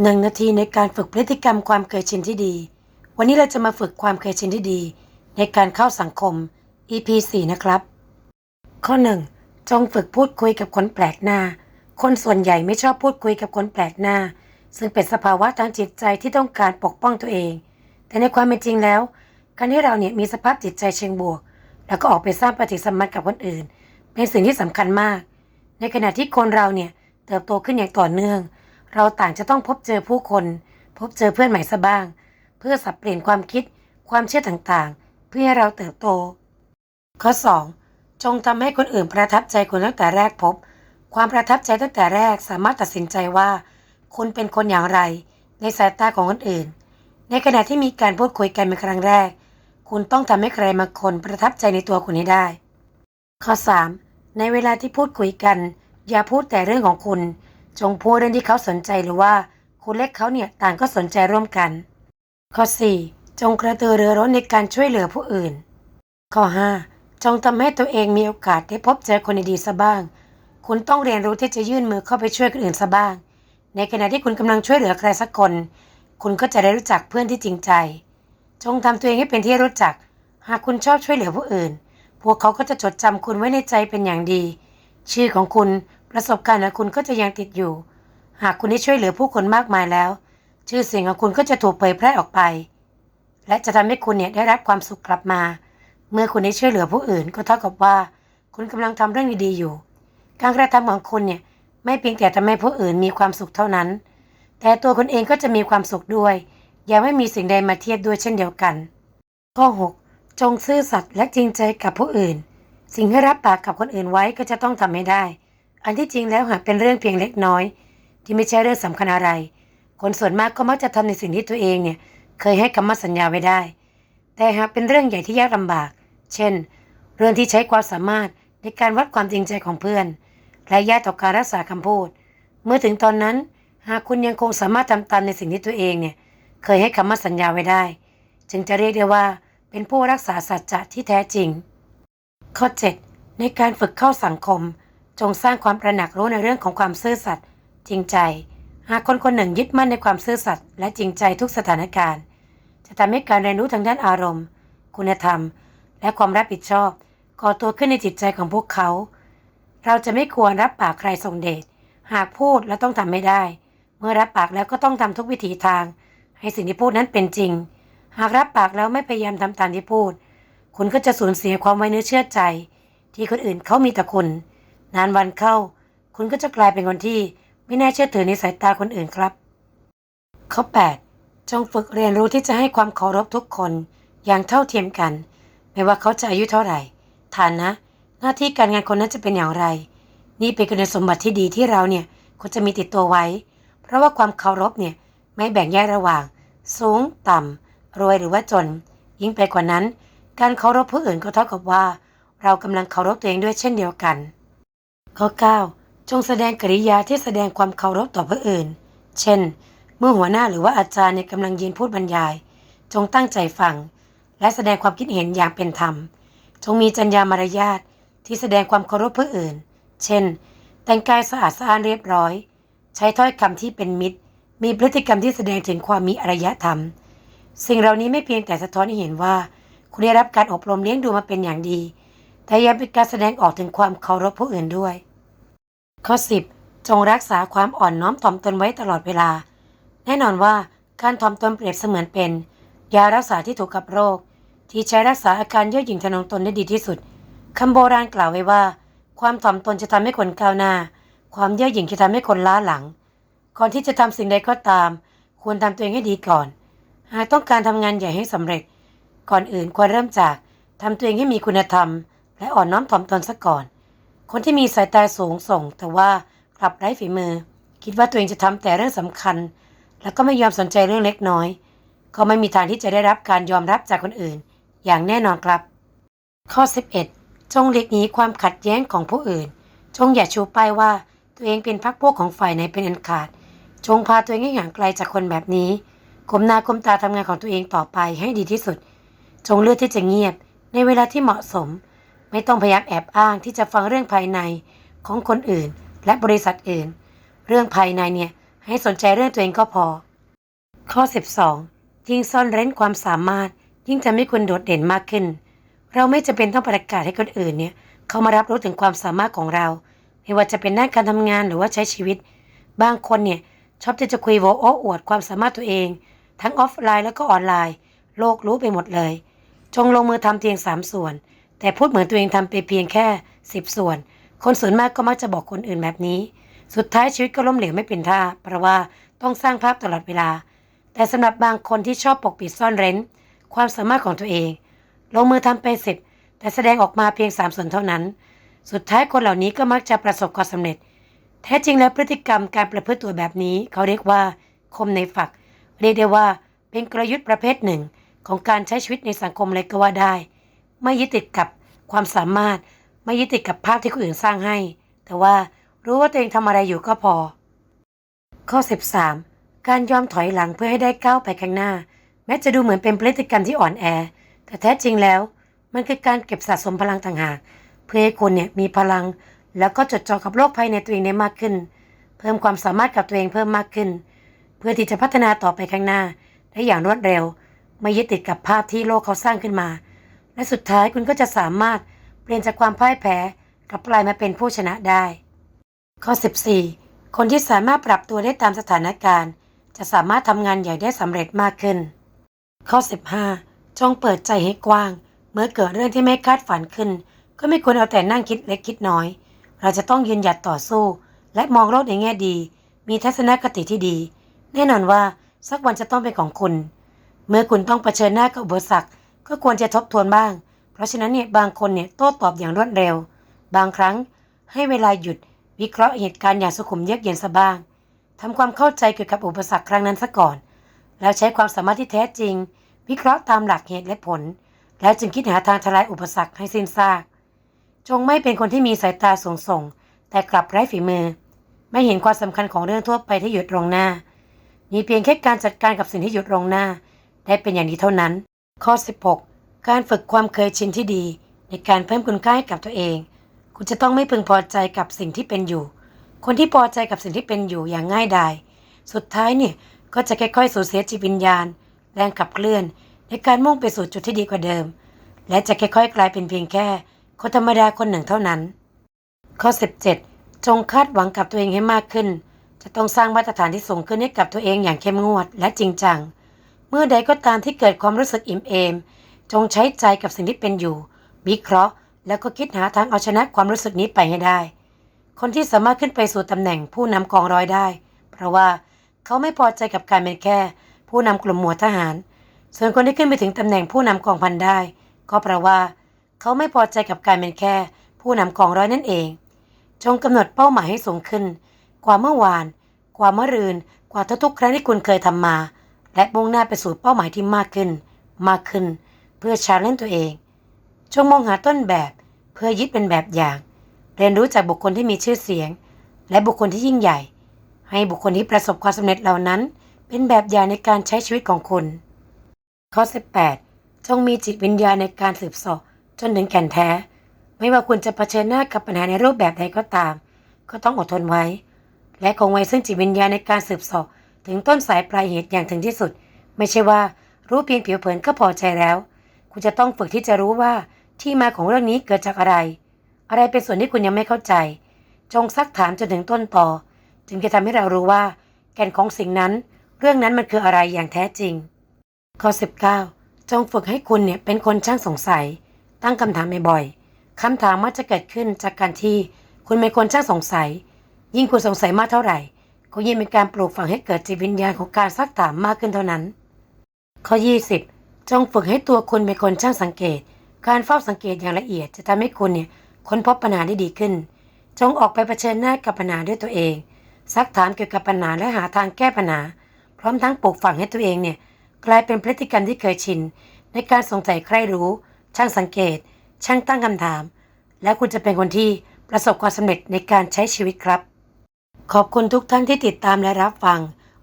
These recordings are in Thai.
หนึ่งนาทีในการฝึกพฤติกรรมความเคยชินที่ดี วันนี้เราจะมาฝึกความเคยชินที่ดี ในการเข้าสังคม EP 4 นะครับ ข้อ 1 จงฝึกพูดคุยกับคนแปลกหน้า คนส่วนใหญ่ไม่ชอบพูดคุยกับคนแปลกหน้า ซึ่งเป็นสภาวะทางจิตใจที่ต้องการปกป้องตัวเอง แต่ในความเป็นจริงแล้ว การที่เราเนี่ยมีสภาพจิตใจเชิงบวก แล้วก็ออกไปสร้างปฏิสัมพันธ์กับคนอื่น เป็นสิ่งที่สำคัญมาก ในขณะที่คนเราเนี่ยเติบโตขึ้นอย่างต่อเนื่อง เราต่างจะต้องพบเจอผู้คน พบเจอเพื่อนใหม่ซะบ้าง เพื่อสับเปลี่ยนความคิดความเชื่อต่างๆ เพื่อให้เราเติบโต ข้อ 2 จงทำให้คนอื่นประทับใจคุณตั้งแต่แรกพบ ความประทับใจตั้งแต่แรกสามารถตัดสินใจว่า คุณเป็นคนอย่างไร ในสายตาของคนอื่น ในขณะที่มีการพูดคุยกันเป็นครั้งแรก คุณต้องทำให้ใครบางคนประทับใจในตัวคุณให้ได้ ข้อ 3 ในเวลาที่พูดคุยกัน อย่าพูดแต่เรื่องของคุณ จงพูดเรื่องที่เขาสนใจหรือว่าคุณและเขาเนี่ยต่างก็สนใจร่วมกัน ข้อ 4 จงกระตือรือร้นในการช่วยเหลือผู้อื่น ข้อ 5 จงทำให้ตัวเองมีโอกาสได้พบเจอคนดีๆซะบ้าง คุณต้องเรียนรู้ที่จะยื่นมือเข้าไปช่วยคนอื่นซะบ้าง ในขณะที่คุณกำลังช่วยเหลือใครสักคน คุณก็จะได้รู้จักเพื่อนที่จริงใจ จงทำตัวเองให้เป็นที่รู้จัก หากคุณชอบช่วยเหลือผู้อื่น พวกเขาก็จะจดจำคุณไว้ในใจเป็นอย่างดี ชื่อของคุณ ประสบการณ์ของคุณก็จะยังติดอยู่ หากคุณได้ช่วยเหลือผู้คนมากมายแล้ว ชื่อเสียงของคุณก็จะถูกเผยแพร่ออกไป และจะทำให้คุณเนี่ยได้รับความสุขกลับมา เมื่อคุณได้ช่วยเหลือผู้อื่น ก็เท่ากับว่า คุณกำลังทำเรื่องดีๆอยู่ การกระทำของคุณเนี่ยไม่เพียงแต่ทำให้ผู้อื่นมีความสุขเท่านั้น แต่ตัวคุณเองก็จะมีความสุขด้วยอย่าไม่มีสิ่งใดมาเทียบด้วยเช่นเดียวกัน ข้อ 6 จงซื่อสัตย์และจริงใจกับผู้อื่น สิ่งที่รับปากกับคนอื่นไว้ก็จะต้องทำให้ได้ อันที่จริงแล้วหากเป็นเรื่องเพียงเล็กน้อย ที่ไม่ใช่เรื่องสำคัญอะไร คนส่วนมากก็มักจะทำในสิ่งที่ตัวเองเนี่ยเคยให้คำมั่นสัญญาไว้ได้ แต่หากเป็นเรื่องใหญ่ที่ยากลำบาก เช่น เรื่องที่ใช้ความสามารถในการวัดความจริงใจของเพื่อน และยากต่อการรักษาคำพูด เมื่อถึงตอนนั้น หากคุณยังคงสามารถทำตามในสิ่งที่ตัวเองเนี่ยเคยให้คำมั่นสัญญาไว้ได้ จึงจะเรียกได้ว่าเป็นผู้รักษาสัจจะที่แท้จริง ข้อ 7 ในการฝึกเข้าสังคม จงสร้างความประหนักรู้ในเรื่องของความซื่อสัตย์จริงใจ หากคนคนหนึ่งยึดมั่นในความซื่อสัตย์และจริงใจทุกสถานการณ์ จะทำให้การเรียนรู้ทางด้านอารมณ์ คุณธรรม และความรับผิดชอบก่อตัวขึ้นในจิตใจของพวกเขา เราจะไม่ควรรับปากใครส่งเดชหากพูดแล้วต้องทำไม่ได้ เมื่อรับปากแล้วก็ต้องทำทุกวิถีทาง ให้สิ่งที่พูดนั้นเป็นจริง หากรับปากแล้วไม่พยายามทำตามที่พูด คุณก็จะสูญเสียความไว้เนื้อเชื่อใจ ที่คนอื่นเขามีแต่คุณ นานวันเข้า คุณก็จะกลายเป็นคนที่ไม่น่าเชื่อถือในสายตาคนอื่นครับ ข้อ 8 จงฝึกเรียนรู้ที่จะให้ความเคารพทุกคนอย่างเท่าเทียมกัน ไม่ว่าเขาจะอายุเท่าไหร่ ฐานะ หน้าที่การงานคนนั้นจะเป็นอย่างไร นี่เป็นคุณสมบัติที่ดีที่เราเนี่ยควรจะมีติดตัวไว้ เพราะว่าความเคารพเนี่ยไม่แบ่งแยกระหว่าง สูง ต่ำ รวยหรือว่าจน ยิ่งไปกว่านั้น การเคารพผู้อื่นก็เท่ากับว่า เรากำลังเคารพตัวเองด้วยเช่นเดียวกัน ข้อ 9 จงแสดงกริยาที่แสดงความเคารพต่อผู้อื่น เช่น เมื่อหัวหน้าหรือว่าอาจารย์เนี่ยกำลังยืนพูดบรรยาย จงตั้งใจฟัง และแสดงความคิดเห็นอย่างเป็นธรรม จงมีจรรยามารยาทที่แสดงความเคารพผู้อื่น เช่น แต่งกายสะอาดสะอ้านเรียบร้อย ใช้ถ้อยคำที่เป็นมิตร มีพฤติกรรมที่แสดงถึงความมีอารยธรรม สิ่งเหล่านี้ไม่เพียงแต่สะท้อนให้เห็นว่า คุณได้รับการอบรมเลี้ยงดูมาเป็นอย่างดี แต่ยังเป็นการแสดงออกถึงความเคารพผู้อื่นด้วย ข้อ 10 จงรักษาความอ่อนน้อมถ่อมตนไว้ตลอดเวลา แน่นอนว่าการถ่อมตนเปรียบเสมือนเป็น ยารักษาที่ถูกกับโรค ที่ใช้รักษาอาการเย่อหยิ่งทะนงตนได้ดีที่สุดคำโบราณกล่าวไว้ว่า ความถ่อมตนจะทำให้คนก้าวหน้า ความเย่อหยิ่งจะทำให้คนล้าหลัง ก่อนที่จะทำสิ่งใดก็ตาม ควรทำตัวเองให้ดีก่อน หากต้องการทำงานใหญ่ให้สำเร็จ ก่อนอื่นควรเริ่มจากทำตัวเองให้มีคุณธรรม และอ่อนน้อมถ่อมตนซะก่อน คนที่มีสายตาสูงส่ง แต่ว่ากลับไร้ฝีมือ คิดว่าตัวเองจะทำแต่เรื่องสำคัญ แล้วก็ไม่ยอมสนใจเรื่องเล็กน้อย ก็ไม่มีทางที่จะได้รับการยอมรับจากคนอื่น อย่างแน่นอนครับ ข้อ 11 จงหลีกหนีความขัดแย้งของผู้อื่น จงอย่าชูป้ายว่าตัวเองเป็นพรรคพวกของฝ่ายไหนเป็นอันขาด จงพาตัวเองให้ห่างไกลจากคนแบบนี้ก้มหน้าก้มตาทำงานของตัวเองต่อไปให้ดีที่สุด จงเลือกที่จะเงียบในเวลาที่เหมาะสม ไม่ต้องพยายามแอบอ้างที่จะฟังเรื่องภายในของคนอื่น และบริษัทอื่น เรื่องภายในเนี่ยให้สนใจเรื่องตัวเองก็พอ ข้อ 12 ยิ่งซ่อนเร้นความสามารถ ยิ่งทำให้คุณโดดเด่นมากขึ้น เราไม่จำเป็นต้องประกาศให้คนอื่นเนี่ยเขามารับรู้ถึงความสามารถของเรา ไม่ว่าจะเป็นด้านการทำงานหรือว่าใช้ชีวิต บางคนเนี่ยชอบที่จะคุยโวโอ้อวดความสามารถตัวเอง ทั้งออฟไลน์แล้วก็ออนไลน์ โลกรู้ไปหมดเลย จงลงมือทำเพียงสามส่วน แต่พูดเหมือนตัวเองทำไปเพียงแค่สิบส่วน คนส่วนมากก็มักจะบอกคนอื่นแบบนี้ สุดท้ายชีวิตก็ล้มเหลวไม่เป็นท่า เพราะว่าต้องสร้างภาพตลอดเวลา แต่สำหรับบางคนที่ชอบปกปิดซ่อนเร้น ความสามารถของตัวเอง ลงมือทำไปสิบแต่แสดงออกมาเพียงสามส่วนเท่านั้น สุดท้ายคนเหล่านี้ก็มักจะประสบความสำเร็จ แท้จริงแล้วพฤติกรรมการประพฤติตัวแบบนี้ เขาเรียกว่า คมในฝัก เรียกได้ว่าเป็นกลยุทธ์ประเภทหนึ่ง ของการใช้ชีวิตในสังคมเลยก็ว่าได้ ไม่ยึดติดกับความสามารถ ไม่ยึดติดกับภาพที่คนอื่นสร้างให้ แต่ว่ารู้ว่าตัวเองทำอะไรอยู่ก็พอ ข้อ 13 การยอมถอยหลังเพื่อให้ได้ก้าวไปข้างหน้า แม้จะดูเหมือนเป็นพฤติกรรมที่อ่อนแอ แต่แท้จริงแล้ว มันคือการเก็บสะสมพลังต่างหาก เพื่อให้คุณเนี่ยมีพลัง แล้วก็จดจ่อกับโลกภายในตัวเองได้มากขึ้น เพิ่มความสามารถกับตัวเองเพิ่มมากขึ้น เพื่อที่จะพัฒนาต่อไปข้างหน้า ได้อย่างรวดเร็ว ไม่ยึดติดกับภาพที่โลกเขาสร้างขึ้นมา และสุดท้ายคุณก็จะสามารถเปลี่ยนจากความพ่ายแพ้กลับกลายมาเป็นผู้ชนะได้ ข้อ 14 คนที่สามารถปรับตัวได้ตามสถานการณ์ จะสามารถทำงานใหญ่ได้สำเร็จมากขึ้น ข้อ 15 จงเปิดใจให้กว้าง เมื่อเกิดเรื่องที่ไม่คาดฝันขึ้น ก็ไม่ควรเอาแต่นั่งคิดเล็กคิดน้อย เราจะต้องยืนหยัดต่อสู้ และมองโลกในแง่ดี มีทัศนคติที่ดี แน่นอนว่าสักวันจะต้องเป็นของคุณ เมื่อคุณต้องเผชิญหน้ากับอุปสรรค ก็ควรจะทบทวนบ้าง เพราะฉะนั้นเนี่ยบางคนเนี่ยโต้ตอบอย่างรวดเร็ว บางครั้งให้เวลาหยุดวิเคราะห์เหตุการณ์อย่างสุขุมเยือกเย็นซะบ้างทำความเข้าใจเกี่ยวกับอุปสรรคครั้งนั้นซะก่อน แล้วใช้ความสามารถที่แท้จริง วิเคราะห์ตามหลักเหตุและผล แล้วจึงคิดหาทางทลายอุปสรรคให้สิ้นซาก จงไม่เป็นคนที่มีสายตาสูงส่ง แต่กลับไร้ฝีมือ ไม่เห็นความสำคัญของเรื่องทั่วไปที่หยุดตรงหน้า มีเพียงแค่การจัดการกับสิ่งที่หยุดตรงหน้า ได้เป็นอย่างนี้เท่านั้น ข้อ 16 การฝึกความเคยชินที่ดี ในการเพิ่มคุณค่าให้กับตัวเอง คุณจะต้องไม่พึงพอใจกับสิ่งที่เป็นอยู่ คนที่พอใจกับสิ่งที่เป็นอยู่อย่างง่ายดายสุดท้ายเนี่ยก็จะค่อยๆสูญเสียจิตวิญญาณ แรงขับเคลื่อน ในการมุ่งไปสู่จุดที่ดีกว่าเดิม และจะค่อยๆ กลายเป็นเพียงแค่คนธรรมดาคนหนึ่งเท่านั้น ข้อ 17 จงคาดหวังกับตัวเองให้มากขึ้น จะต้องสร้างมาตรฐานที่สูงขึ้นให้กับตัวเองอย่างเข้มงวดและจริงจัง เมื่อใดก็ตามที่เกิดความรู้สึกอิ่มเอม จงใช้ใจกับสิ่งที่เป็นอยู่ วิเคราะห์ แล้วก็คิดหาทางเอาชนะความรู้สึกนี้ไปให้ได้ คนที่สามารถขึ้นไปสู่ตำแหน่งผู้นำกองร้อยได้ เพราะว่าเขาไม่พอใจกับการเป็นแค่ ผู้นำกลุ่มหมวดทหาร ส่วนคนที่ขึ้นไปถึงตำแหน่งผู้นำกองพันได้ ก็เพราะว่า เขาไม่พอใจกับการเป็นแค่ ผู้นำกองร้อยนั่นเอง จงกำหนดเป้าหมายให้สูงขึ้น กว่าเมื่อวาน กว่าเมื่อรืน กว่าทุกๆ ครั้งที่คุณเคยทำมา และมุ่งหน้าไปสู่เป้าหมายที่มากขึ้น มากขึ้น เพื่อชาเลนจ์ตัวเอง จงมองหาต้นแบบเพื่อยึดเป็นแบบอย่าง เรียนรู้จากบุคคลที่มีชื่อเสียง และบุคคลที่ยิ่งใหญ่ ให้บุคคลที่ประสบความสำเร็จเหล่านั้น เป็นแบบอย่างในการใช้ชีวิตของคุณ ข้อ 18 จงมีจิตวิญญาณในการสืบสอบจนถึงแก่นแท้ ไม่ว่าคุณจะเผชิญหน้ากับปัญหาในรูปแบบใดก็ตาม ก็ต้องอดทนไว้ และคงไว้ซึ่งจิตวิญญาณในการสืบสอบ ถึงต้นสายปลายเหตุอย่างถึงที่สุด ไม่ใช่ว่ารู้เพียงผิวเผินก็พอใจแล้ว คุณจะต้องฝึกที่จะรู้ว่าที่มาของเรื่องนี้เกิดจากอะไร อะไรเป็นส่วนที่คุณยังไม่เข้าใจ จงซักถามจนถึงต้นต่อ จึงจะทำให้เรารู้ว่า แก่นของสิ่งนั้น เรื่องนั้นมันคืออะไรอย่างแท้จริงข้อ19 จงฝึกให้คุณเนี่ยเป็นคนช่างสงสัย ตั้งคำถามบ่อยๆคำถามมักจะเกิดขึ้นจากการที่ คุณเป็นคนช่างสงสัย ยิ่งคุณสงสัยมากเท่าไหร่ ก็ยิ่งเป็นการปลูกฝังให้เกิดจิตวิญญาณของการซักถามมากขึ้นเท่านั้น ข้อ 20 จงฝึกให้ตัวคุณเป็นคนช่างสังเกต การเฝ้าสังเกตอย่างละเอียดจะทำให้คุณเนี่ยค้นพบปัญหาได้ดีขึ้น จงออกไปเผชิญหน้ากับปัญหาด้วยตัวเอง ซักถามเกี่ยวกับปัญหาและหาทางแก้ปัญหา พร้อมทั้งปลูกฝังให้ตัวเองเนี่ยกลายเป็นพฤติกรรมที่เคยชิน ในการสงสัยใครรู้ ช่างสังเกต ช่างตั้งคำถาม และคุณจะเป็นคนที่ประสบความสำเร็จในการใช้ชีวิตครับ ขอบคุณทุกท่านที่ติดตามและรับฟัง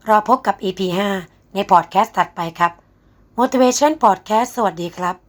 รอพบกับ EP 5 ในพอดแคสต์ถัดไปครับ Motivation Podcast สวัสดีครับ